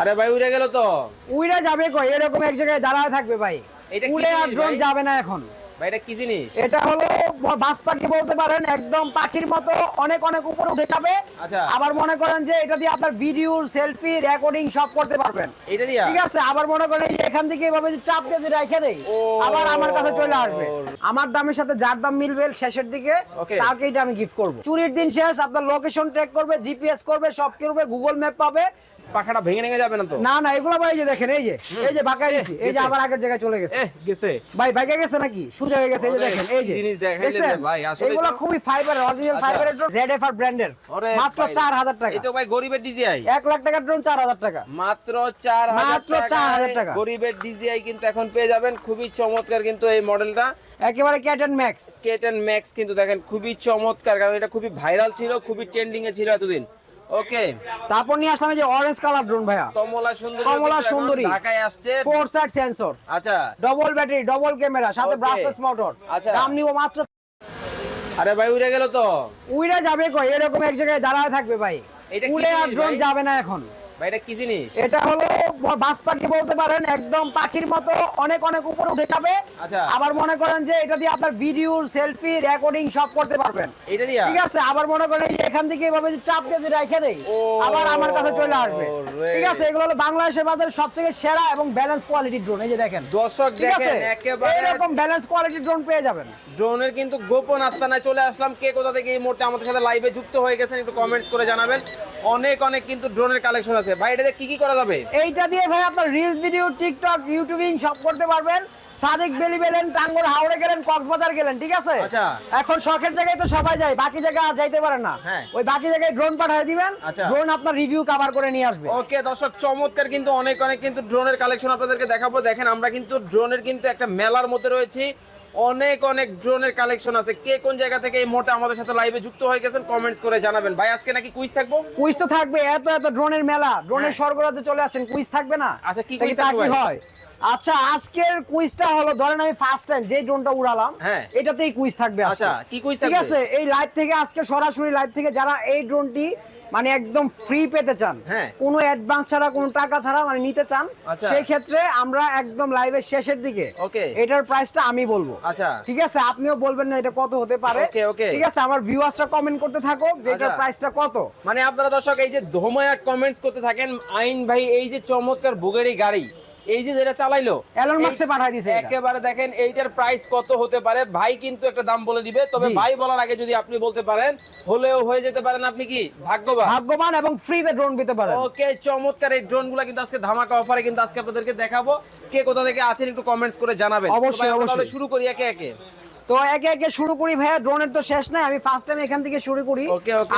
আরে ভাই উড়ে গেল তো। উইরা যাবে কই? এরকম এক জায়গায় দাঁড়ায় থাকবে ভাই। এটা উড়ে আর ড্রোন যাবে না এখন। ভাই এটা কি জিনিস? এটা হলো বাস পাখি বলতে পারেন একদম পাখির মতো অনেক অনেক উপরে উঠে যাবে। আচ্ছা। আবার মনে করেন যে এটা দিয়ে আপনার ভিডিও সেলফি রেকর্ডিং সব করতে পারবেন। এটা দিয়া? ঠিক আছে আবার মনে করেন যে এখান থেকে এভাবে যে চাপ দিয়ে যদি রেখে দেই আবার আমার কাছে চলে আসবে। আমার দামের সাথে যার দাম মিলবে শেষের দিকে. তাকে এটা আমি গিফট করব। চুরির দিন শেষ আপনার লোকেশন ট্র্যাক করবে জিপিএস করবে সব করবে গুগল ম্যাপ পাবে পাখাটা ভেঙে ভেঙে যাবে না তো? না না এগুলো ভাই যে দেখেন এই যে এই যে বাঁকা দিছি এই যে আবার আগের জায়গায় চলে গেছে। গেছে। ভাই বাইকে গেছে নাকি? সোজা হয়ে গেছে এই যে দেখেন এই যে। জিনিস যে ভাই, আসলেই এগুলো খুবই ফাইবার অরিজিনাল। ফাইবারের ড্রোন জেডএফআর ব্র্যান্ডের মাত্র 4000 টাকা। তো ভাই গরিবের ডিজিআই এক লাখ টাকার ড্রোন 4000 টাকা। মাত্র চার মাত্র 4000 টাকা। গরিবের ডিজিআই কিন্তু এখন পেয়ে যাবেন। খুবই চমৎকার কিন্তু এই মডেলটা একেবারে ক্যাটেন ম্যাক্স কেটেন ম্যাক্স কিন্তু দেখেন খুবই চমৎকার কারণ এটা খুবই ভাইরাল ছিল খুবই ট্রেন্ডিং এ ছিল এতদিন। ওকে তারপর নিয়ে আসলাম যে অরেঞ্জ কালার ড্রোন ভাইয়া। কমলা সুন্দরী কমলা সুন্দরী। ঢাকায় আসছে। ফোর সাইড সেন্সর আচ্ছা। ডবল ব্যাটারি ডবল ক্যামেরা সাথে. ব্রাসলেস মোটর আচ্ছা। দাম নিব মাত্র আরে ভাই উড়ে গেল তো। উড়ে যাবে কই? এরকম এক জায়গায় দাঁড়ায় থাকবে ভাই। এটা উড়ে আর ড্রোন যাবে না এখন। ভাই এটা কি জিনিস? এটা হলো বাস পাখি বলতে পারেন একদম পাখির মতো অনেক অনেক উপরে উঠে যাবে। আচ্ছা। আবার মনে করেন যে এটা দিয়ে আপনার ভিডিও সেলফি রেকর্ডিং সব করতে পারবেন। এটা দিয়া? ঠিক আছে আবার মনে করেন এখান থেকে এভাবে চাপ দিয়ে রেখে দেই আবার আমার কাছে চলে আসবে। ঠিক আছে এগুলো হলো বাংলাদেশের বাজারে সবথেকে সেরা এবং ব্যালেন্স কোয়ালিটির ড্রোন এই যে দেখেন। দর্শক দেখেন একেবারে এরকম ব্যালেন্স কোয়ালিটির ড্রোন পেয়ে যাবেন। ড্রোনের কিন্তু গোপন আস্তানায় চলে আসলাম। কে কোথা থেকে এই মুহূর্তে আমাদের সাথে লাইভে যুক্ত হয়ে গেছেন একটু কমেন্টস করে জানাবেন। অনেক অনেক কিন্তু ড্রোনের কালেকশন আছে। ভাই এটাতে কি কি করা যাবে? এইটা দিয়ে ভাই আপনার রিলস ভিডিও টিকটক ইউটিউবিং সব করতে পারবেন সাদিক বেলি গেলেন টাঙ্গর হাওড়ে গেলেন কক্সবাজার গেলেন ঠিক আছে আচ্ছা। এখন শখের জায়গায় তো সবাই যায় বাকি জায়গায় আর যাইতে পারে না হ্যাঁ। ওই বাকি জায়গায় ড্রোন পাঠিয়ে দিবেন আচ্ছা। ড্রোন আপনার রিভিউ কভার করে নিয়ে আসবে ওকে দর্শক চমৎকার কিন্তু অনেক অনেক কিন্তু ড্রোনের কালেকশন আপনাদেরকে দেখাবো দেখেন আমরা কিন্তু ড্রোনের কিন্তু একটা মেলার মধ্যে রয়েছি অনেক অনেক ড্রোনের কালেকশন আছে। কে কোন জায়গা থেকে এই মোটা আমাদের সাথে লাইভে যুক্ত হয়ে গেছেন কমেন্টস করে জানাবেন। ভাই আজকে নাকি কুইজ থাকব? কুইজ তো থাকবে এত এত ড্রোনের মেলা। ড্রোনের হ্যাঁ। স্বর্গরাজ্যে চলে আসেন কুইজ থাকবে না? আচ্ছা, কি কুইজ থাকবে? হয়? আচ্ছা আজকের কুইজটা হলো ধরেন আমি ফার্স্ট টাইম যে ড্রোনটা উড়ালাম হ্যাঁ। এটাতেই কুইজ থাকবে আচ্ছা, কি quiz ঠিক আছে এই লাইভ থেকে আজকে সরাসরি লাইভ থেকে যারা এই ড্রোনটি মানে একদম ফ্রি পেতে চান হ্যাঁ। কোনো অ্যাডভান্স ছাড়া কোনো টাকা ছাড়া মানে নিতে চান আচ্ছা। সেই ক্ষেত্রে আমরা একদম লাইভের শেষের দিকে. এটার প্রাইসটা আমি বলব আচ্ছা ঠিক আছে আপনিও বলবেন না এটা কত হতে পারে. ঠিক আছে আমার ভিউয়ার্সরা কমেন্ট করতে থাকো যে এটার আচ্ছা। প্রাইসটা কত মানে আপনারা দর্শক এই যে ধোমায়া কমেন্টস করতে থাকেন আইন ভাই এই যে চমৎকার বুগেরি গাড়ি এই যে যেটা চালাইলো এলন পাঠাই দিয়েছে একেবারে দেখেন এইটার প্রাইস কত হতে পারে। ভাই কিন্তু একটা দাম বলে দিবে তবে ভাই বলার আগে যদি আপনি বলতে পারেন হলেও হয়ে যেতে পারেন আপনি কি ভাগ্যবান? ভাগ্যবান এবং ফ্রিতে ড্রোন পেতে পারেন। ওকে চমৎকার এই ড্রোনগুলা কিন্তু আজকে ধামাকা অফারে কিন্তু আজকে আপনাদেরকে দেখাবো। কে কোথা থেকে আছেন একটু কমেন্টস করে জানাবেন। অবশ্যই, অবশ্যই। শুরু করি একে একে। তো একে একে শুরু করি ভাইয়া ড্রোনের তো শেষ নাই আমি ফার্স্ট টাইম এখান থেকে শুরু করি.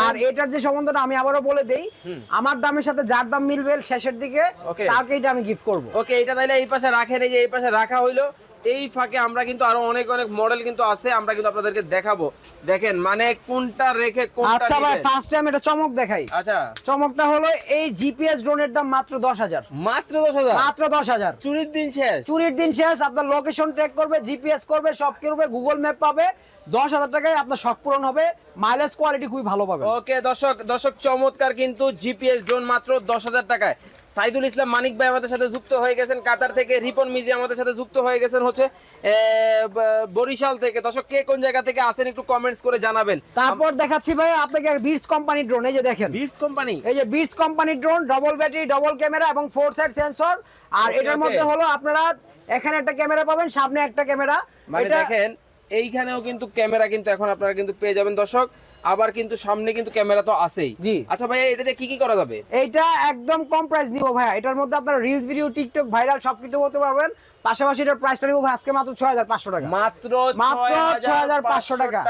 আর এটার যে সম্বন্ধটা আমি আবারও বলে দেই আমার দামের সাথে যার দাম মিলবে শেষের দিকে. তাকে এটা আমি গিফট করব ওকে এটা তাহলে এই পাশে রাখেন এই যে এই পাশে রাখা হইল এই ফাঁকে আমরা কিন্তু আরও অনেক অনেক মডেল কিন্তু আছে আমরা কিন্তু আপনাদেরকে দেখাবো। দেখেন মানে কোনটা রেখে কোনটা আচ্ছা ভাই ফার্স্ট টাইম এটা চমক দেখাই। আচ্ছা। চমকটা হলো এই জিপিএস ড্রোনের দাম মাত্র দশ হাজার। মাত্র দশ হাজার? মাত্র দশ হাজার। চুরির দিন শেষ? চুরির দিন শেষ আপনার লোকেশন ট্র্যাক করবে জিপিএস করবে সব করবে গুগল ম্যাপ পাবে দশ হাজার টাকায় আপনার শখ পূরণ হবে মাইলেজ কোয়ালিটি খুবই ভালো পাবে ওকে দর্শক দর্শক চমৎকার কিন্তু জিপিএস ড্রোন মাত্র দশ হাজার টাকায়। সাইদুল ইসলাম মানিক ভাই আমাদের সাথে যুক্ত হয়ে গেছেন কাতার থেকে রিপন মিজি আমাদের সাথে যুক্ত হয়ে গেছেন হচ্ছে বরিশাল থেকে। দর্শক কে কোন জায়গা থেকে আসেন একটু কমেন্টস করে জানাবেন। তারপর দেখাচ্ছি ভাই আপনাকে বিটস কোম্পানি ড্রোন এই যে দেখেন। বিটস কোম্পানি এই যে beats company drone double battery double camera এবং ফোর সাইড সেন্সর আর এটার মধ্যে হলো আপনারা এখানে একটা ক্যামেরা পাবেন সামনে একটা ক্যামেরা মানে দেখেন এইখানেও কিন্তু ক্যামেরা কিন্তু এখন আপনারা কিন্তু পেয়ে যাবেন। দর্শক আবার কিন্তু সামনে কিন্তু ক্যামেরা তো আছেই। জি। আচ্ছা ভাই এটাতে কি কি করা যাবে? এটা একদম কম প্রাইস নিব ভাইয়া। এটার মধ্যে আপনারা রিলস ভিডিও টিকটক ভাইরাল সবকিছু করতে পারবেন। পাশাপাশি এটার প্রাইসটা নিব আজকে মাত্র ছয় হাজার পাঁচশো টাকা। মাত্র মাত্র ছয় হাজার পাঁচশো টাকা।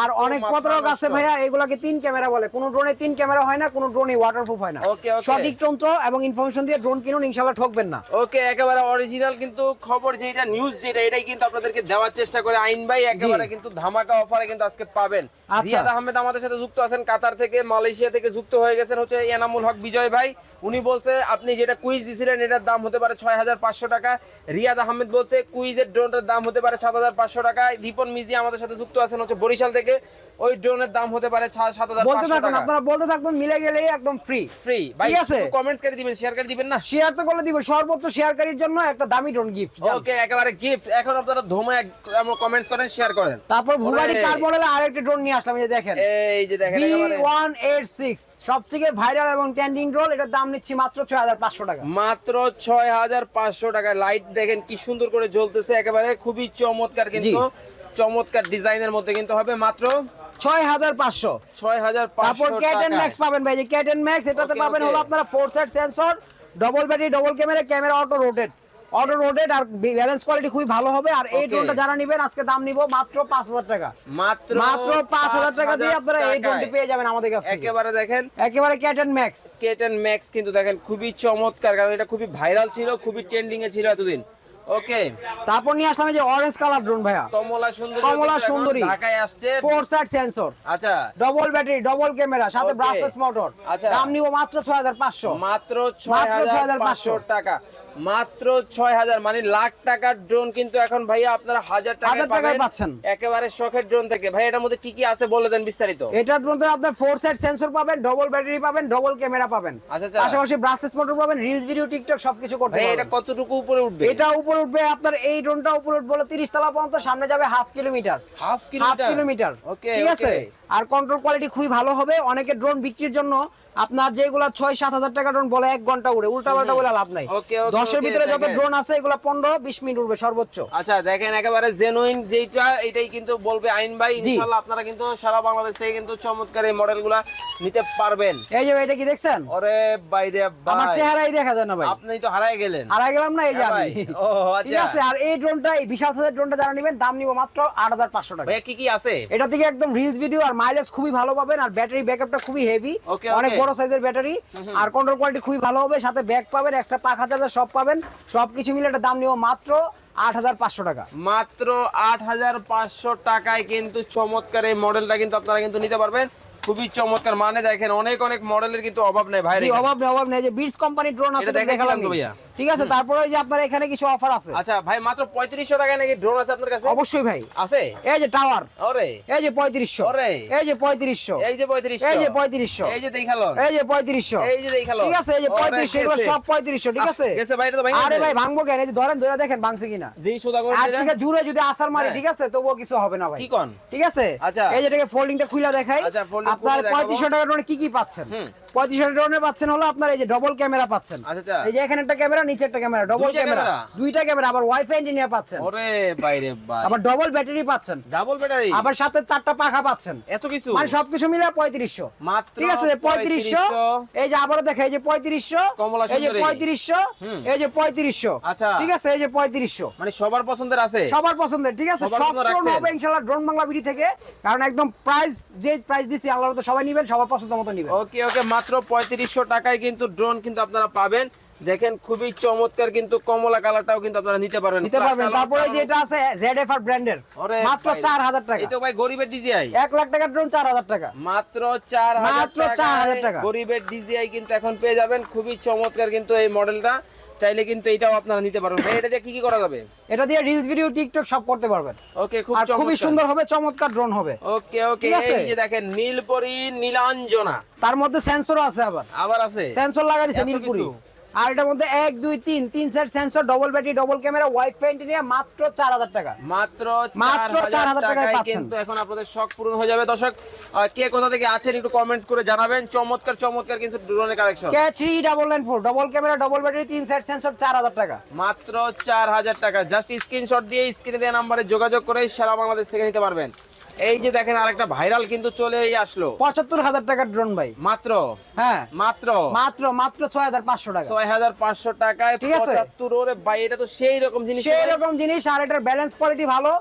আর অনেক প্রতারক আছে ভাইয়া এগুলাকে তিন ক্যামেরা বলে। কোন ড্রোনে তিন ক্যামেরা হয় না কোন ড্রোনে ওয়াটারপ্রুফ হয় না. সঠিক তন্ত্র এবং ইনফরমেশন দিয়ে ড্রোন কিনুন ইনশাল্লাহ ঠকবেন না। ওকে একেবারে অরিজিনাল কিন্তু খবর যেটা নিউজ যেটা এটাই কিন্তু আপনাদেরকে দেওয়ার চেষ্টা করে। আইন ভাই একেবারে কিন্তু ধামাকা অফারে কিন্তু আজকে পাবেন। আচ্ছা। রিয়াদ আহমেদ আমাদের সাথে যুক্ত আছেন কাতার থেকে মালয়েশিয়া থেকে যুক্ত হয়ে গেছেন হচ্ছে এনামুল হক বিজয় ভাই। উনি বলছে আপনি যেটা কুইজ দিছিলেন এটার দাম হতে পারে ছয় হাজার পাঁচশো টাকা। রিয়াদ আহমেদ বলছে কুইজের ড্রোনটার দাম হতে পারে সাত হাজার পাঁচশো টাকা রিপন মিজি আমাদের সাথে যুক্ত আছেন হচ্ছে বরিশাল থেকে। ওই ড্রোনের দাম হতে পারে সাত হাজার বলতে টাকা। আপনারা বলতে থাকুন মিলে গেলেই একদম ফ্রি ফ্রি ভাই আছে। কমেন্টস করে দিবেন শেয়ার করে দিবেন না? শেয়ার তো করলে দিব সর্বোচ্চ শেয়ারকারীর জন্য একটা দামি ড্রোন গিফট ওকে একেবারে গিফট এখন আপনারা ধুমে কমেন্টস করেন শেয়ার করেন। তারপর ওরে। কার মডেলে আরেকটা ড্রোন নিয়ে আসলাম এই যে দেখেন। এই যে দেখেন ভি একেবারে ওয়ান এইট সিক্স সবথেকে ভাইরাল এবং ট্রেন্ডিং ড্রোন এটার দাম নিচ্ছি মাত্র ছয় হাজার পাঁচশো টাকা। মাত্র ছয় হাজার পাঁচশো টাকা। লাইট দেখেন কি সুন্দর করে জ্বলতেছে একেবারে খুবই চমৎকার কিন্তু চমৎকার ডিজাইনের মধ্যে কিন্তু হবে মাত্র ছয় হাজার পাঁচশো ছয় হাজার তারপর ক্যাটেন ম্যাক্স পাবেন ভাই যে ক্যাটেন ম্যাক্স এটাতে পাবেন হলো আপনারা four side sensor double battery double camera camera auto rotate auto rotate আর ব্যালেন্স কোয়ালিটি খুবই ভালো হবে। আর এই ড্রোনটা যারা নেবেন আজকে দাম নিব মাত্র পাঁচ হাজার টাকা। মাত্র মাত্র পাঁচ হাজার টাকা দিয়ে আপনারা এই ড্রোনটি পেয়ে যাবেন আমাদের কাছ একেবারে দেখেন। একেবারে ক্যাটেন ম্যাক্স ম্যাক্স কিন্তু দেখেন খুবই চমৎকার কারণ এটা খুবই ভাইরাল ছিল খুবই ট্রেন্ডিং এ ছিল এতদিন। ওকে তারপর নিয়ে আসলাম যে অরেঞ্জ কালার ড্রোন ভাইয়া। কমলা সুন্দরী কমলা সুন্দরী। ঢাকায় আসছে। ফোর সাইড সেন্সর আচ্ছা। ডবল ব্যাটারি ডবল ক্যামেরা সাথে. ব্রাসলেস মোটর আচ্ছা। দাম নিব মাত্র ছয় হাজার পাঁচশো। মাত্র ছয় হাজার পাঁচশো। 6,500 টাকা। মাত্র ছয় হাজার মানে লাখ টাকার ড্রোন কিন্তু এখন ভাইয়া আপনারা হাজার টাকায় পাচ্ছেন। একেবারে শখের ড্রোন থেকে। ভাই এটার মধ্যে কি কি আছে বলে দেন বিস্তারিত? এটার মধ্যে আপনার ফোর সাইড সেন্সর পাবেন ডবল ব্যাটারি পাবেন ডবল ক্যামেরা পাবেন। আচ্ছা, আচ্ছা। পাশাপাশি ব্রাসলেস মোটর পাবেন রিলস ভিডিও টিকটক সবকিছু করতে ভাই এটা কতটুকু উপরে উঠবে? এটা উপরে উঠবে আপনার এই ড্রোনটা উপরে উঠবে হলো 30 তলা পর্যন্ত সামনে যাবে half kilometre half kilometre okay ঠিক আছে? আর কন্ট্রোল কোয়ালিটি খুবই ভালো হবে। অনেকে ড্রোন বিক্রির জন্য আপনার যেগুলা ছয় সাত হাজার টাকা ড্রোন বলে এক ঘণ্টা উড়ে। উল্টা পাল্টা বলে লাভ নাই। ওকে, দশের ভিতরে যত ড্রোন আছে এগুলা পনেরো বিশ মিনিট উঠবে সর্বোচ্চ। আচ্ছা দেখেন একেবারে জেনুইন যেটা এটাই কিন্তু বলবে আইন ভাই। ইনশাআল্লাহ আপনারা কিন্তু সারা বাংলাদেশ থেকে কিন্তু চমৎকার এই মডেলগুলা নিতে পারবেন। এই যে এটা কি দেখছেন? ওরে বাইরে আমার ভাই। চেহারাই দেখা যায় না ভাই। আপনি তো হারাই গেলেন। হারাই গেলাম না এই যে হ্যাঁ আমি। ভাই। ও ঠিক আচ্ছা আছে আর এই ড্রোনটা এই বিশাল সাইজের ড্রোনটা যারা নেবেন দাম নিব মাত্র আট হাজার পাঁচশো টাকা। ভাইয়া কি কি আছে? এটা থেকে একদম রিলস ভিডিও আর মাইলেজ খুবই ভালো পাবেন আর ব্যাটারি ব্যাকআপটা খুবই হেভি অনেক বড় সাইজের ব্যাটারি আর কন্ট্রোল কোয়ালিটি খুবই ভালো হবে সাথে ব্যাগ পাবেন এক্সট্রা পাখা চার্জার সব পাবেন। সবকিছু মিলে একটা দাম নিব মাত্র আট হাজার পাঁচশো টাকা। মাত্র আট হাজার পাঁচশো টাকায় কিন্তু চমৎকার এই মডেলটা কিন্তু আপনারা কিন্তু নিতে পারবেন। খুবই চমৎকার মানে দেখেন অনেক অনেক মডেলের কিন্তু অভাব নেই ভাই অভাব নেই অভাব নেই যে বিটস কোম্পানির ড্রোন আছে দেখালাম তো ভাইয়া। ঠিক আছে তারপরে ওই যে আপনার এখানে কিছু অফার আছে আচ্ছা ভাই মাত্র পঁয়ত্রিশশো টাকায় নাকি ড্রোন আছে আপনার কাছে অবশ্যই ভাই আছে এই যে টাওয়ার ওরে এই যে পঁয়ত্রিশশো ওরে। এই যে পঁয়ত্রিশশো এই যে পঁয়ত্রিশশো এই যে পঁয়ত্রিশশো এই যে দেখাল এই যে পঁয়ত্রিশশো এই যে দেখাল ঠিক আছে এই যে পঁয়ত্রিশশো এগুলো সব পঁয়ত্রিশশো ঠিক আছে গেছে ভাই এটা তো ভাই আরে ভাই ভাঙবো কেন এই যে ধরেন ধরে দেখেন ভাঙছে কিনা যেই সোজা করে আর দিলেন। থেকে জুড়ে যদি আসার মারি হ্যাঁ। ঠিক আছে তবুও কিছু হবে না ভাই কি কন ঠিক আছে আচ্ছা। এই যেটাকে ফোল্ডিংটা খুলে দেখাই আচ্ছা, আপনার। পঁয়ত্রিশশো টাকা ড্রোনে কি কি পাচ্ছেন পাচ্ছেন হলো আপনার এই যে ডবল ক্যামেরা পাচ্ছেন। এই যে এখানে একটা ক্যামেরা নিচে একটা ক্যামেরা ডবল ক্যামেরা ক্যামেরা? দুইটা ক্যামেরা আবার ওয়াইফাই ইঞ্জিনিয়ার পাচ্ছেন। ওরে বাইরে ভাই। আবার ডবল ব্যাটারি পাচ্ছেন। ডাবল ব্যাটারি আবার সাথে চারটা পাখা পাচ্ছেন। এত কিছু? মানে সবকিছু মিলে পঁয়ত্রিশশো। মাত্র ঠিক আছে এই যে আবারও দেখা এই যে পঁয়ত্রিশশো। কমলা এই যে সুন্দরী। পঁয়ত্রিশশো। হুম। এই যে পঁয়ত্রিশশো। আচ্ছা। ঠিক আছে এই যে পঁয়ত্রিশশো। মানে সবার পছন্দের আছে? সবার পছন্দের ঠিক আছে? সব পছন্দ হবে ইনশাআল্লাহ ড্রোন বাংলা বিডি থেকে। কারণ একদম প্রাইস যে প্রাইস দিছি আল্লাহর সবাই নেবেন সবার পছন্দ মতো নেবেন। ওকে ওকে মাত্র পঁয়ত্রিশশো টাকায় কিন্তু ড্রোন কিন্তু আপনারা পাবেন। দেখেন খুবই চমৎকার কিন্তু কমলা কালারটাও কিন্তু আপনারা নিতে পারবেন। নিতে পারবেন। তারপরে যেটা আছে ZFR ব্র্যান্ডের মাত্র ভাই। চার হাজার টাকা। এই তো ভাই গরিবের ডিজিআই 1 লাখ টাকা ড্রোন চার হাজার টাকা। মাত্র চার মাত্র 4,000 টাকা। গরিবের ডিজিআই কিন্তু এখন পেয়ে যাবেন। খুবই চমৎকার কিন্তু এই মডেলটা চাইলে কিন্তু এটাও আপনারা নিতে পারবেন। ভাই এটা দিয়ে কি কি করা যাবে? এটা দিয়ে রিলস ভিডিও টিকটক সব করতে পারবেন। ওকে খুব চমৎকার খুবই সুন্দর হবে চমৎকার ড্রোন হবে। ওকে ওকে এই যে দেখেন নীলপরি নীলাঞ্জনা। তার মধ্যে সেন্সরও আছে আবার। আবার আছে? সেন্সর লাগা নীলপুরি। কিছু? আর এটার মধ্যে এক দুই তিন তিন set sensor double battery double camera wifi নিয়ে মাত্র চার হাজার টাকা। মাত্র মাত্র 4000 4,000 টাকায় পাচ্ছেন। কিন্তু এখন আপনাদের শখ পূরণ হয়ে যাবে। দর্শক কে কোথা থেকে আছেন একটু কমেন্টস করে জানাবেন। চমৎকার চমৎকার কিন্তু ড্রোনের collection K three double nine four double camera double battery তিন সেট সেন্সর চার হাজার টাকা। মাত্র চার হাজার টাকা। জাস্ট স্ক্রিনশট দিয়ে স্ক্রিনে দেওয়া নাম্বারে যোগাযোগ করে সারা বাংলাদেশ থেকে নিতে পারবেন। এই যে দেখেন আরেকটা ভাইরাল কিন্তু চলে আসলো। পঁচাত্তর হাজার টাকার ড্রোন ভাই। মাত্র? হ্যাঁ। মাত্র? মাত্র মাত্র ছয় হাজার পাঁচশো টাকা। ছয় হাজার পাঁচশো টাকায় ঠিক আছে? পঁচাত্তর ভাই এটা তো সেই রকম জিনিস সেই রকম জিনিস আর এটার ব্যালেন্স কোয়ালিটি ভালো।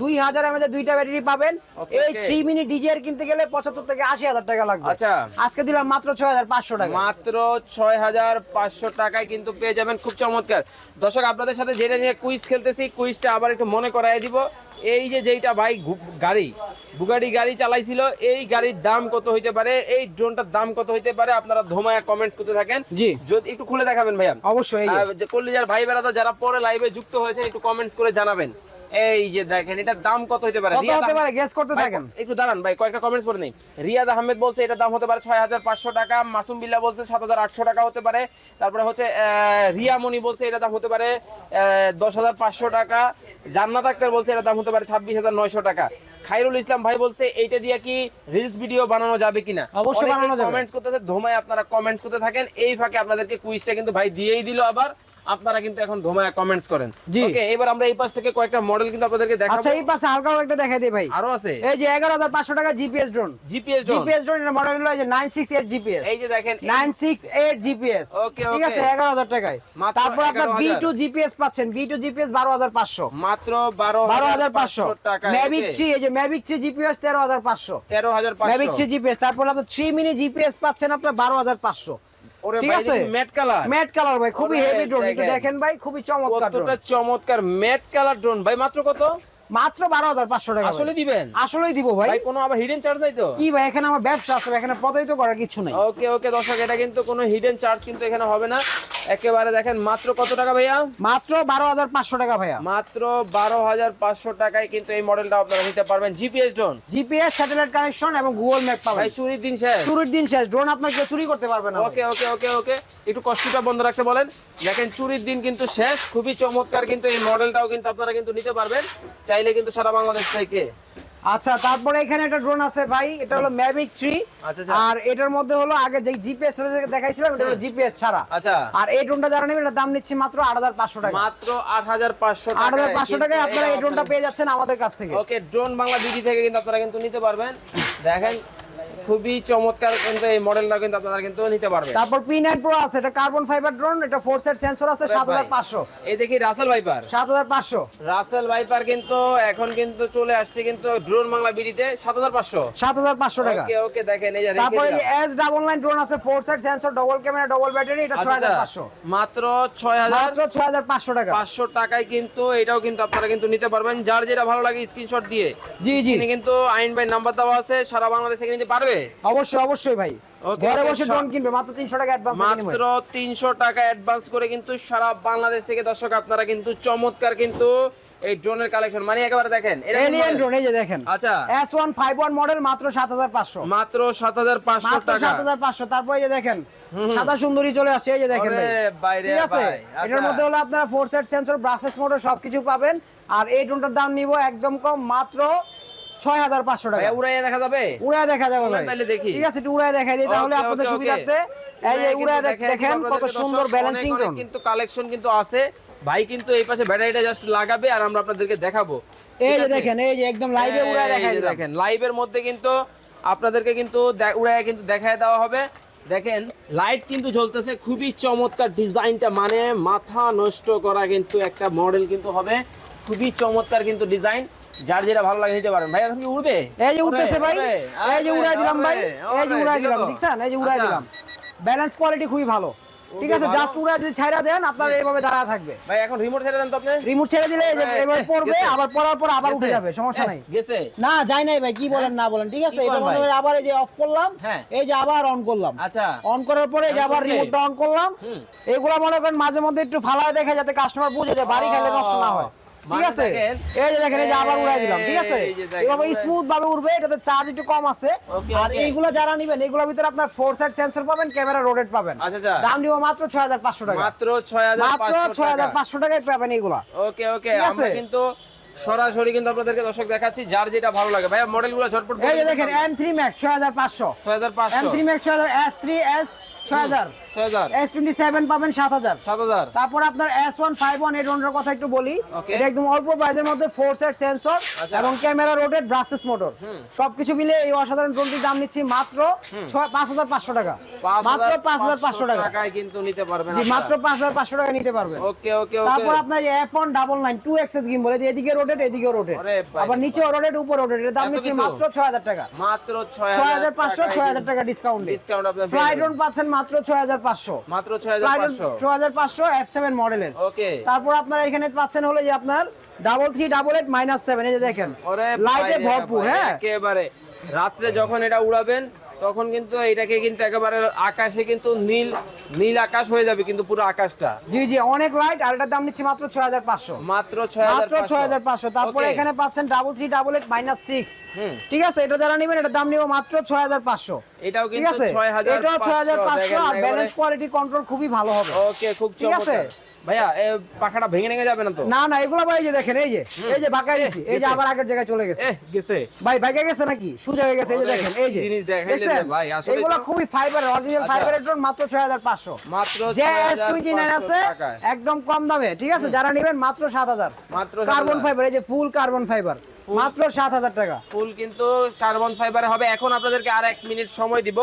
দুই হাজার এমএজ দুইটা ব্যাটারি পাবেন। এই থ্রি মিনিট ডিজিআর কিনতে গেলে পঁচাত্তর থেকে আশি হাজার টাকা লাগবে। আচ্ছা। আজকে দিলাম মাত্র ছয় হাজার পাঁচশো টাকা। মাত্র ছয় হাজার পাঁচশো টাকায় কিন্তু পেয়ে যাবেন। খুব চমৎকার। দর্শক আপনাদের সাথে যেটা নিয়ে কুইজ খেলতেছি কুইজটা আবার একটু মনে করাই দিব। এই যে যেইটা ভাই গাড়ি বুগাড়ি গাড়ি চালাইছিল এই গাড়ির দাম কত হইতে পারে? এই ড্রোনটার দাম কত হইতে পারে? আপনারা ধোমায়া কমেন্টস করতে থাকেন। জি। যদি একটু খুলে দেখাবেন ভাইয়া। অবশ্যই কল্লিজার ভাই বেড়াদা যারা পরে লাইভে যুক্ত হয়েছে একটু কমেন্টস করে জানাবেন। এই যে দেখেন এটার দাম কত হইতে পারে? কত হতে পারে? গেস করতে থাকেন। একটু দাঁড়ান ভাই কয়েকটা কমেন্টস পড়ে নেই। রিয়াদ আহমেদ বলছে এটার দাম হতে পারে ছয় হাজার পাঁচশো টাকা। মাসুম বিল্লাহ বলছে সাত হাজার আটশো টাকা হতে পারে। তারপরে হচ্ছে রিয়া মনি বলছে এটার দাম হতে পারে দশ হাজার পাঁচশো টাকা। জান্নাত আক্তার বলছে এটার দাম হতে পারে ছাব্বিশ হাজার নয়শো টাকা। খাইরুল ইসলাম ভাই বলছে এইটা দিয়ে কি রিলস ভিডিও বানানো যাবে কিনা? অবশ্যই বানানো যাবে। কমেন্টস করতেছে ধোমায় আপনারা কমেন্টস করতে থাকেন। এই ফাঁকে আপনাদেরকে কুইজটা কিন্তু ভাই দিয়েই দিল আবার। আপনারা কিন্তু এখন ধোমায় কমেন্টস করেন জি। ওকে এবার আমরা এই পাশ থেকে কয়েকটা মডেল কিন্তু আপনাদেরকে দেখাবো আচ্ছা এই পাশে হালকা একটা দেখাই দিই ভাই আরও আছে এই যে এগারো হাজার পাঁচশো টাকা GPS drone GPS drone GPS drone এর মডেল হলো এই যে নাইন সিক্স এইট জিপিএস এই যে দেখেন এই- nine six eight GPS Okay, ঠিক আছে okay. এগারো হাজার টাকায় মাত্র তারপর আপনার 11,000 বি টু জিপিএস পাচ্ছেন বি টু জিপিএস বারো হাজার পাঁচশো মাত্র বারো বারো হাজার পাঁচশো টাকা ম্যাভিক থ্রি এই যে ম্যাভিক থ্রি জিপিএস তেরো হাজার পাঁচশো তেরো হাজার ম্যাভিক পাঁচশো থ্রি জিপিএস তারপর আপনার থ্রি মিনি জিপিএস পাচ্ছেন আপনার বারো হাজার পাঁচশো ওরে ঠিক আছে? ম্যাট কালার ম্যাট কালার ভাই খুবই হেভি ড্রোন একটু দেখেন। দেখেন ভাই খুবই চমৎকার ড্রোন কতটা চমৎকার ম্যাট কালার ড্রোন ভাই মাত্র কত? মাত্র বারো হাজার পাঁচশো টাকা আসলে। দিবেন? আসলেই দিব ভাই। ভাই কোনো আবার হিডেন চার্জ নাই তো? কি ভাই এখানে আমার ব্যবসা আছে এখানে প্রতারিত করার কিছু নেই। ওকে ওকে দর্শক এটা কিন্তু কোনো হিডেন চার্জ কিন্তু এখানে হবে না। একেবারে দেখেন মাত্র কত টাকা ভাইয়া? মাত্র বারো হাজার পাঁচশো টাকা ভাইয়া। মাত্র বারো হাজার পাঁচশো টাকায় কিন্তু এই মডেলটা আপনারা নিতে পারবেন। GPS drone GPS satellite connection এবং গুগল ম্যাপ পাবেন। ভাই চুরির দিন শেষ। চুরির দিন শেষ। ড্রোন আপনার কেউ চুরি করতে পারবে না ওকে ওকে ওকে ওকে একটু কষ্টটা বন্ধ রাখতে বলেন। দেখেন চুরির দিন কিন্তু শেষ। খুবই চমৎকার কিন্তু এই মডেলটাও কিন্তু আপনারা কিন্তু নিতে পারবেন। চাইলে কিন্তু সারা বাংলাদেশ থেকে। আচ্ছা তারপরে এখানে একটা ড্রোন আছে ভাই এটা হলো ম্যাভিক থ্রি আচ্ছা আচ্ছা। আর এটার মধ্যে হলো আগে যে জিপিএস দেখাইছিলাম এটা হলো জিপিএস ছাড়া। আচ্ছা। আর এই ড্রোনটা যারা নেবেন এটা দাম নিচ্ছি মাত্র আট হাজার পাঁচশো টাকা। মাত্র আট হাজার পাঁচশো আট হাজার পাঁচশো টাকায় আপনারা এই ড্রোনটা পেয়ে যাচ্ছেন আমাদের কাছ থেকে। ওকে ড্রোন বাংলা বিডি থেকে কিন্তু আপনারা কিন্তু নিতে পারবেন। দেখেন খুবই চমৎকার কিন্তু এই মডেলটা কিন্তু আপনারা কিন্তু নিতে পারবেন। তারপর পি নাইন প্রো আছে এটা কার্বন ফাইবার ড্রোন এটা ফোর সেট সেন্সর আছে সাত হাজার পাঁচশো। এই দেখি রাসেল ভাইপার সাত হাজার পাঁচশো। রাসেল ভাইপার কিন্তু এখন কিন্তু চলে আসছে কিন্তু ড্রোন বাংলা বিডিতে সাত হাজার পাঁচশো। সাত হাজার পাঁচশো টাকা। ওকে ওকে দেখেন এই যে তারপরে এস ডাবল নাইন ড্রোন আছে four set sensor double camera double battery এটা আচ্ছা, ছয় হাজার আচ্ছা। পাঁচশো। মাত্র ছয় হাজার মাত্র ছয় হাজার পাঁচশো টাকা। পাঁচশো টাকায় কিন্তু এটাও কিন্তু আপনারা কিন্তু নিতে পারবেন। যার যেটা ভালো লাগে স্ক্রিনশট দিয়ে। জি জি। কিন্তু আইন ভাই নাম্বার দেওয়া আছে সারা বাংলাদেশে নিতে পারবে। অবশ্যই অবশ্যই ভাই। ঘরে বসে ড্রোন কিনবে মাত্র তিনশো টাকা অ্যাডভান্স মাত্র তিনশো টাকা অ্যাডভান্স করে কিন্তু সারা বাংলাদেশ থেকে দর্শক আপনারা কিন্তু চমৎকার কিন্তু এই ড্রোনের কালেকশন মানে একেবারে দেখেন এলিয়ান ড্রোন এই যে দেখেন। আচ্ছা। S one five one model মাত্র সাত হাজার পাঁচশো। মাত্র সাত হাজার পাঁচশো মাত্র টাকা। সাত হাজার পাঁচশো তারপর এই যে দেখেন সাদা সুন্দরী চলে আসছে এই যে দেখেন ভাই। ঠিক আছে? এটার আচ্ছা। মধ্যে হলো আপনারা four set sensor brushless motor সবকিছু পাবেন। আর এই ড্রোনটার দাম নিব একদম কম মাত্র ছয় হাজার পাঁচশো টাকা। উড়াইয়া দেখা যাবে? উড়ায় দেখা যাবে তাহলে দেখি। ঠিক আছে একটু উড়ায় দেখাই দিই তাহলে আপনাদের. সুবিধার্থে এই যে উড়ায় দেখেন কত সুন্দর ব্যালেন্সিং কিন্তু কালেকশন কিন্তু আছে। ভাই কিন্তু এই পাশে ব্যাটারিটা জাস্ট লাগাবে আর আমরা আপনাদেরকে দেখাবো। এই যে দেখেন এই যে একদম লাইভে উড়ায় দেখাই দেখেন লাইভের মধ্যে কিন্তু আপনাদেরকে কিন্তু উড়াইয়া কিন্তু দেখায় দেওয়া হবে। দেখেন লাইট কিন্তু জ্বলতেছে খুবই চমৎকার ডিজাইনটা মানে মাথা নষ্ট করা কিন্তু একটা মডেল কিন্তু হবে। খুবই চমৎকার কিন্তু ডিজাইন। যার যেটা ভালো লাগে নিতে পারেন। ভাই এখন কি উড়বে? এই যে উঠতেছে ভাই এই যে উড়াই দিলাম ভাই এই যে উড়াই দিলাম দেখছেন? এই যে উড়াই আচ্ছা। দিলাম। ব্যালেন্স কোয়ালিটি খুবই ভালো। ঠিক আছে জাস্ট উড়াই যদি ছাইরা দেন আপনার এইভাবে দাঁড়া থাকবে। ভাই এখন রিমোট ছেড়ে দেন তো আপনি? রিমোট ছেড়ে দিলে এই যে এবার পড়বে আবার পড়ার পর আবার উঠে যাবে সমস্যা নাই। গেছে। না যাই নাই ভাই কি বলেন না বলেন ঠিক আছে? এটা মনে? হয় আবার এই যে অফ করলাম হ্যাঁ। এই যে আবার অন করলাম। আচ্ছা। অন করার পরে এই যে আবার. রিমোটটা অন করলাম। এগুলা মনে করেন মাঝে মধ্যে একটু ফালায় দেখে যাতে কাস্টমার বুঝে যায় বাড়ি খেলে নষ্ট না হয়। ঠিক আছে? এই যে দেখেন এই যে আবার উড়াই দিলাম ঠিক আছে? এভাবে স্মুথ ভাবে উড়বে এটাতে চার্জ একটু কম আছে। আর এইগুলো যারা নিবেন এগুলোর ভিতরে আপনার ফোর সাইড সেন্সর পাবেন ক্যামেরা রোটেট পাবেন। আচ্ছা আচ্ছা। দাম দিব মাত্র ছয় হাজার পাঁচশো টাকা। মাত্র ছয় হাজার মাত্র ছয় হাজার পাঁচশো টাকায় পাবেন এগুলা ওকে ওকে আমরা আছে? কিন্তু সরাসরি কিন্তু আপনাদেরকে দর্শক দেখাচ্ছি যার যেটা ভালো লাগে। ভাইয়া মডেলগুলো ঝটপট এই দেখেন এম থ্রি ম্যাক্স ছয় হাজার পাঁচশো। ছয় হাজার এম পাঁচশো পাবেন তারপর আপনার S one five one eight ওয়ানের কথা একটু বলি। এটা একদম অল্প প্রাইজের মধ্যে ফোর সেট সেন্সর আচ্ছা। এবং ক্যামেরা রোটেড ব্রাসলেস মোটর সবকিছু মিলে এই অসাধারণ ড্রোনটির দাম নিচ্ছি মাত্র ছয়- পাঁচ হাজার পাঁচশো টাকা। মাত্র পাঁচ হাজার পাঁচশো টাকা। টাকায় কিন্তু নিতে পারবেন জি মাত্র পাঁচ হাজার পাঁচশো টাকা নিতে পারবেন। ওকে ওকে ওকে। তারপর আপনার এদিকে রোটেট এদিকে রোটেট আবার নিচে রোটেট উপর রোটেট এর দাম নিচ্ছি মাত্র ছয় হাজার টাকা। মাত্র ছয় ছয় হাজার পাঁচশো ছয় হাজার টাকা ডিসকাউন্ট ডিসকাউন্ট আপনার ফ্লাই ড্রোন পাচ্ছেন মাত্র ছয় হাজার পাঁচশো। মাত্র ছয় হাজার পাঁচশো। এফ সেভেন মডেলের ওকে তারপর আপনারা এখানে পাচ্ছেন হলো যে আপনার double three double eight minus seven এই যে দেখেন। লাইটে ভরপুর হ্যাঁ? একেবারে। রাত্রে যখন এটা উড়াবেন তখন কিন্তু এটাকে কিন্তু একেবারে আকাশে কিন্তু নীল নীল আকাশ হয়ে যাবে কিন্তু পুরো আকাশটা। জি জি অনেক লাইট আর এটার দাম নিচ্ছি মাত্র ছয় হাজার পাঁচশো। মাত্র ছয় হাজার মাত্র ছয় হাজার পাঁচশো। তারপরে এখানে পাচ্ছেন double three double eight minus six হুম। ঠিক আছে? এটা যারা নেবেন এটার দাম নিব মাত্র ছয় হাজার পাঁচশো। এটাও ঠিক কিন্তু আছে? ছয় হাজার এটাও ছয় হাজার পাঁচশো। আর ব্যালেন্স কোয়ালিটি কন্ট্রোল খুবই ভালো হবে। ওকে খুব ঠিক আছে? চমৎকার। ভাইয়া পাখাটা ভেঙে ভেঙে যাবে না তো? না না এগুলো ভাই যে দেখেন এই যে এই যে বাঁকা দিছি এই যে আবার আগের জায়গায় চলে গেছে। গেছে। ভাই বাইকে গেছে নাকি? সোজা হয়ে গেছে এই যে দেখেন এই যে। জিনিস ভাই, আসলে এগুলো খুবই অরিজিনাল। ফাইবারের ড্রোন মাত্র ছয় হাজার পাঁচশো। মাত্র যে আছে একদম কম দামে ঠিক আছে? যারা নেবেন মাত্র সাত হাজার। মাত্র কার্বন ফাইবার এই যে ফুল কার্বন ফাইবার মাত্র সাত হাজার টাকা। ফুল কিন্তু কার্বন ফাইবার হবে। এখন আপনাদেরকে আর এক মিনিট সময় দিব।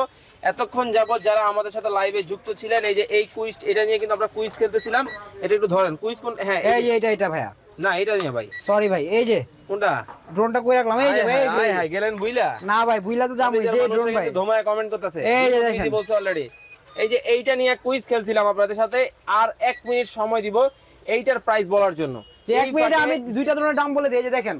এতক্ষণ যাবত যারা আমাদের সাথে লাইভে যুক্ত ছিলেন এই যে এই কুইজ এটা নিয়ে কিন্তু আমরা কুইজ খেলতেছিলাম। এটা একটু ধরেন কুইজ কোন হ্যাঁ এই এটা এটা ভাইয়া। না এটা নিয়ে ভাই। সরি ভাই এই যে কোনটা? ড্রোনটা কই রাখলাম? এই যে ভাই, হায় হায়, গেলেন বুইলা? না ভাই বুইলা তো যাব যে ড্রোন ভাই। ধোমায় কমেন্ট করতেছে। এই যে দেখেন। বলছে অলরেডি এই যে এইটা নিয়ে কুইজ খেলছিলাম আপনাদের সাথে আর এক মিনিট সময় দিব এইটার প্রাইস বলার জন্য। যে এক মিনিটে আমি দুইটা ধরনের দাম বলে দিই এই যে দেখেন।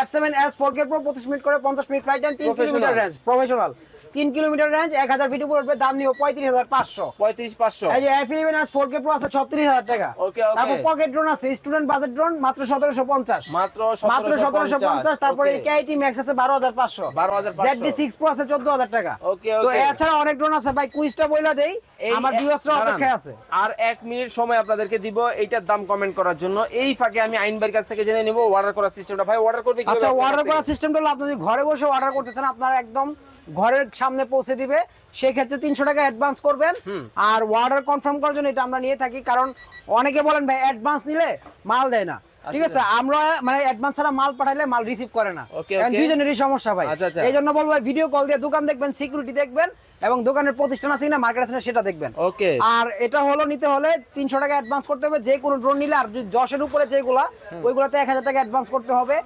F seven S four K pro পঁচিশ মিনিট করে পঞ্চাশ মিনিট ফ্লাইট টাইম তিন Professional। কিলোমিটার রেঞ্জ প্রফেশনাল তিন কিলোমিটার রেঞ্জ এক হাজার ফিট উপর উঠবে দাম নিব পঁয়ত্রিশ হাজার পাঁচশো। পঁয়ত্রিশ পাঁচশো। এই যে F eleven S four K pro আছে ছত্রিশ হাজার টাকা। ওকে তারপর পকেট ড্রোন আছে স্টুডেন্ট বাজেট ড্রোন মাত্র সতেরোশো পঞ্চাশ। মাত্র মাত্র সতেরোশো পঞ্চাশ তারপরে কেআইটি ম্যাক্স আছে বারো হাজার পাঁচশো। বারো হাজার জেডডি সিক্স প্রো আছে চোদ্দ হাজার টাকা। ওকে তো এছাড়া অনেক ড্রোন আছে ভাই কুইজটা বইলা দেই আমার ভিউয়ার্সরা অপেক্ষায় আছে। আর এক মিনিট সময় আপনাদেরকে দিব এইটার দাম কমেন্ট করার জন্য। এই ফাঁকে আমি আইন ভাইয়ের কাছ থেকে জেনে নিব অর্ডার করার সিস্টেমটা ভাই অর্ডার করবে আচ্ছা অর্ডার করার সিস্টেমটা হলো আপনি ঘরে বসে অর্ডার করতে চান আপনারা একদম ঘরের সামনে পৌঁছে দিবে সেক্ষেত্রে তিনশো টাকা অ্যাডভান্স করবেন। আর অর্ডার কনফার্ম করার জন্য এটা আমরা নিয়ে থাকি কারণ অনেকে বলেন ভাই অ্যাডভান্স নিলে মাল দেয় না। ঠিক আছে আমরা মানে অ্যাডভান্স ছাড়া মাল পাঠাইলে মাল রিসিভ করে না. দুইজনেরই সমস্যা ভাই। আচ্ছা, আচ্ছা। এই জন্য বলব ভিডিও কল দিয়ে দোকান দেখবেন সিকিউরিটি দেখবেন এবং দোকানের প্রতিষ্ঠান আছে কিনা মার্কেট আছে সেটা দেখবেন। ওকে আর এটা হলো নিতে হলে তিনশো টাকা অ্যাডভান্স করতে হবে যে কোনো ড্রোন নিলে আর দশের উপরে যেগুলা ওইগুলাতে এক হাজার টাকা অ্যাডভান্স করতে হবে।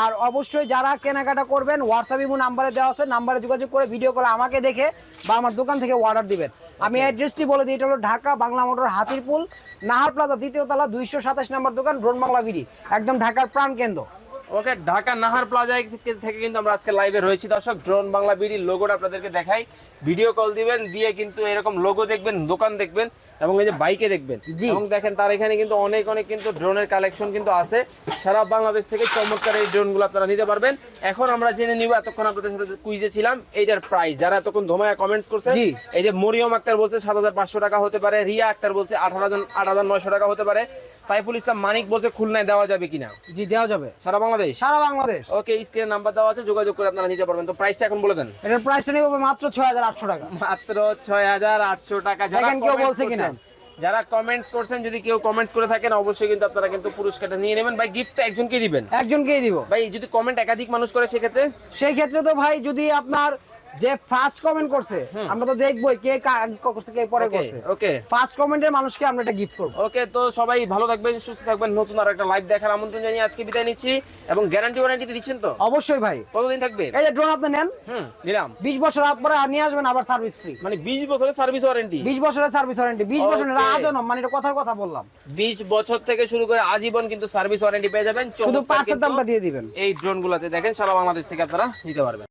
আর অবশ্যই যারা কেনাকাটা করবেন হোয়াটসঅ্যাপ ইমো নাম্বারে দেওয়া আছে নাম্বারে যোগাযোগ করে ভিডিও কলে আমাকে দেখে বা আমার দোকান থেকে অর্ডার দিবেন। আমি অ্যাড্রেসটি বলে দিই এটা হলো ঢাকা বাংলা মোটর হাতিরপুল নাহার প্লাজা দ্বিতীয় তলা দুইশো সাতাশ নম্বর দোকান ড্রোন বাংলা বিডি একদম ঢাকার প্রাণ কেন্দ্র। ওকে ঢাকা নাহার প্লাজা থেকে থেকে কিন্তু আমরা আজকে লাইভে রয়েছি। দর্শক ড্রোন বাংলা বিডির লোগোটা আপনাদেরকে দেখাই। ভিডিও কল দিবেন দিয়ে কিন্তু এরকম লোগো দেখবেন দোকান দেখবেন। এবং এই যে বাইকে দেখবেন। এবং দেখেন তার এখানে কিন্তু অনেক অনেক কিন্তু ড্রোনের কালেকশন কিন্তু আছে। সারা বাংলাদেশ থেকে চমৎকার এই ড্রোনগুলো আপনারা নিতে পারবেন। এখন আমরা জেনে নিব এতক্ষণ আপনাদের সাথে কুইজে ছিলাম এইটার প্রাইস যারা এতক্ষণ ধোমায়া কমেন্টস করছে। এই যে মরিয়ম আক্তার বলছে সাত হাজার পাঁচশো টাকা হতে পারে রিয়া আক্তার বলছে আঠারো হাজার আট হাজার নয়শো টাকা হতে পারে। সাইফুল ইসলাম মানিক বলছে খুলনায় দেওয়া যাবে কিনা? জি দেওয়া যাবে। সারা বাংলাদেশ? সারা বাংলাদেশ। ওকে স্ক্রিনে নাম্বার দেওয়া আছে যোগাযোগ করে আপনারা নিতে পারবেন। তো প্রাইসটা এখন বলে দেন। এটার প্রাইসটা নেব মাত্র ছয় হাজার আটশো টাকা। মাত্র ছয় হাজার আটশো টাকা। দেখেন কেউ বলছে কিনা। যারা কমেন্টস করছেন যদি কেউ কমেন্টস করে থাকেন অবশ্যই কিন্তু আপনারা কিন্তু পুরস্কারটা নিয়ে নেবেন। ভাই গিফট একজনকেই দিবেন। একজনকেই দিব। ভাই যদি কমেন্ট একাধিক মানুষ করে সেক্ষেত্রে? সেই ক্ষেত্রে তো ভাই যদি আপনার যে ফার্স্ট কমেন্ট করছে আমরা তো দেখবোই কে করছে কে পরে করছে। ওকে ফার্স্ট কমেন্টের মানুষকে আমরা এটা গিফট করব। ওকে তো সবাই ভালো থাকবেন সুস্থ থাকবেন নতুন আর একটা লাইভ দেখার আমন্ত্রণ জানিয়ে আজকে বিদায় নিচ্ছি এবং গ্যারান্টি ওয়ারেন্টি দিচ্ছেন তো? অবশ্যই ভাই। কতদিন থাকবে? এই যে ড্রোন আপনি নেন। হুম দিলাম বিশ বছর হাত পরে আর নিয়ে আসবেন আবার সার্ভিস ফ্রি মানে বিশ বছরের সার্ভিস ওয়ারেন্টি বিশ বছরের সার্ভিস ওয়ারেন্টি বিশ বছর Okay. আজও মানে এটা কথার কথা বললাম। বিশ বছর থেকে শুরু করে আজীবন কিন্তু সার্ভিস ওয়ারেন্টি পেয়ে যাবেন। শুধু পার্সের দামটা দিয়ে দিবেন। এই ড্রোন গুলাতে দেখেন সারা বাংলাদেশ থেকে আপনারা নিতে পারবেন।